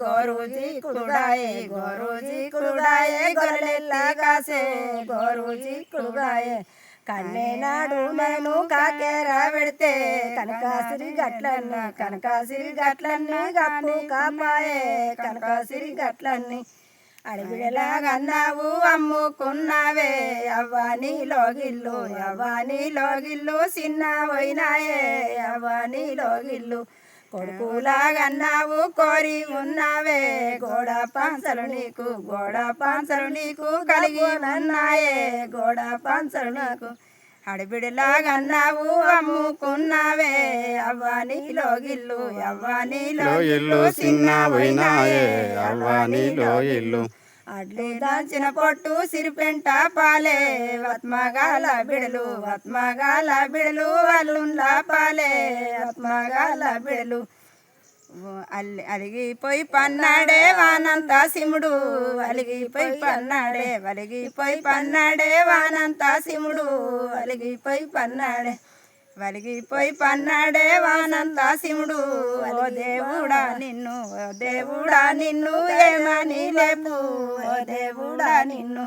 గోరుజీ కుడాయే గోరుజీ కుడాయే గొర్రెల్లా కాసే. గోరుజీ కుడాయే కన్నేనాడు మేము కాకేరా పెడితే కనకాసిరి గట్లన్న కనకాసిరి గట్లన్నీ గప్పు కాపాయే కనకాసిరి గట్లన్నీ. అడవిడలాగన్నావు అమ్ముకున్నావే అవ్వాని లోగిల్లు చిన్న పోయినాయే అవ్వానీలోగిల్లు కొడుకులాగన్నావు కోరి ఉన్నావే. గోడ పాంచలు నీకు గోడ పాంచలు నీకు కలిగి ఉన్నాయే. గోడ పాంచలు నీకు అడబిడిలాగన్నావు అమ్ముకున్నావే. అవ్వాని లోగిల్లు అవ్వాని లో ఇల్లు చిన్న పోయినాయే అవ్వానిలో ఇల్లు అడ్లు దాల్చిన పొట్టు సిరిపెంట పాలే. ఆత్మగాల బిడలు ఆత్మగాల బిడలు అల్లుండ్ల పాలే. ఆత్మగాల బిడలు. అల్లి అలిగిపోయి పన్నాడే వానంత సిముడు. అలిగిపోయి పన్నాడే అలిగిపోయి పన్నాడే వానంత సిముడు. అలిగిపోయి పన్నాడే. వలిగిపోయి పన్నాడే వానంత శివుడు. ఓ దేవుడా నిన్ను ఓ దేవుడా నిన్ను ఏమని లేపు ఓ దేవుడా నిన్ను.